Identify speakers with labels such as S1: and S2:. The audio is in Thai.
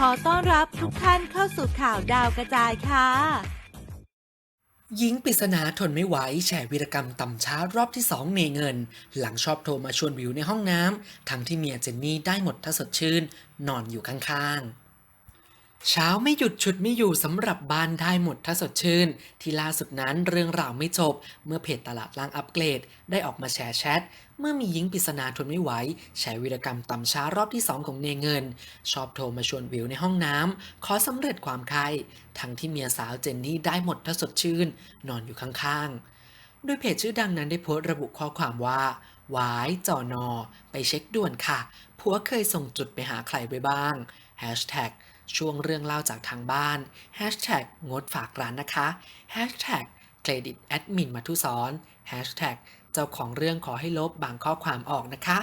S1: ขอต้อนรับทุกท่านเข้าสู่ข่าวดาวกระจายค่ะ
S2: หญิงปริศนาทนไม่ไหวแฉวีรกรรมต่ำช้ารอบที่สองเนเงิน หลังชอบโทรมาชวนวิวในห้องน้ำทั้งที่เมียเจนนี่ได้หมดถ้าสดชื่น นอนอยู่ข้างๆ เช้าไม่หยุดฉุดไม่อยู่สำหรับบ้านได้หมดถ้าสดชื่น ที่ล่าสุดนั้นเรื่องราวไม่จบ เมื่อเพจตลาดล่างอัปเกรด ได้ออกมาแชร์แชท เมื่อมีหญิงปริศนาทนไม่ไหวแฉวีรกรรมต่ำช้ารอบที่สองของเนเงิน ชอบโทรมาชวนวิวในห้องน้ำขอสำเร็จความใครทั้งที่เมียสาวเจนนี่ได้หมดถ้าสดชื่น นอนอยู่ข้างๆโดยเพจชื่อดังนั้นได้โพสต์ระบุข้อความว่าวายจอนอ ไปเช็คด่วนค่ะผัวเคยส่งจุดไปหาใครไปบ้าง ช่วงเรื่องเล่าจากทางบ้าน Hashtag งดฝากร้านนะคะ Hashtag เครดิตแอดมินมาทุสอน Hashtag เจ้าของเรื่องขอให้ลบบางข้อความออกนะคะ